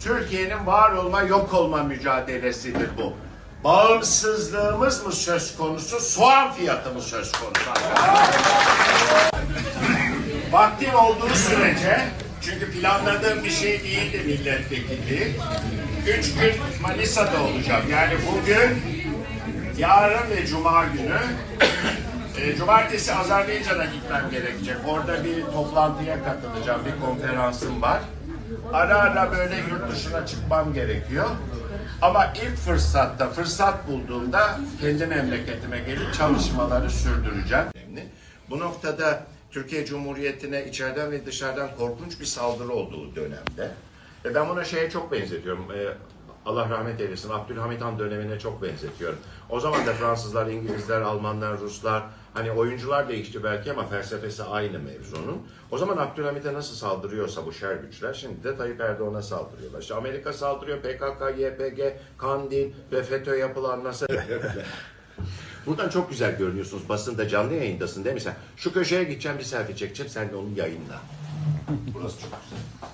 Türkiye'nin var olma yok olma mücadelesidir bu. Bağımsızlığımız mı söz konusu, soğan fiyatı mı söz konusu? Vaktim olduğu sürece, çünkü planladığım bir şey değildi milletvekilliği. Üç gün Manisa'da olacağım. Yani bugün, yarın ve cuma günü. E, cumartesi Azerbaycan'a gitmem gerekecek. Orada bir toplantıya katılacağım, bir konferansım var. Ara ara böyle yurt dışına çıkmam gerekiyor. Ama ilk fırsatta, fırsat bulduğumda kendi memleketime gelip çalışmaları sürdüreceğim. Bu noktada Türkiye Cumhuriyeti'ne içeriden ve dışarıdan korkunç bir saldırı olduğu dönemde. E ben buna şeye çok benzetiyorum. Allah rahmet eylesin. Abdülhamit Han dönemine çok benzetiyorum. O zaman da Fransızlar, İngilizler, Almanlar, Ruslar hani oyuncular değişti belki ama felsefesi aynı mevzunun. O zaman Abdülhamit'e nasıl saldırıyorsa bu şer güçler şimdi de Tayyip Erdoğan'a saldırıyorlar. İşte Amerika saldırıyor, PKK, YPG, Kandil ve FETÖ yapılanması. Buradan çok güzel görünüyorsunuz. Basında canlı yayındasın değil mi sen? Şu köşeye gideceğim bir selfie çekeceğim. Sen de onu yayınla. Burası çok güzel.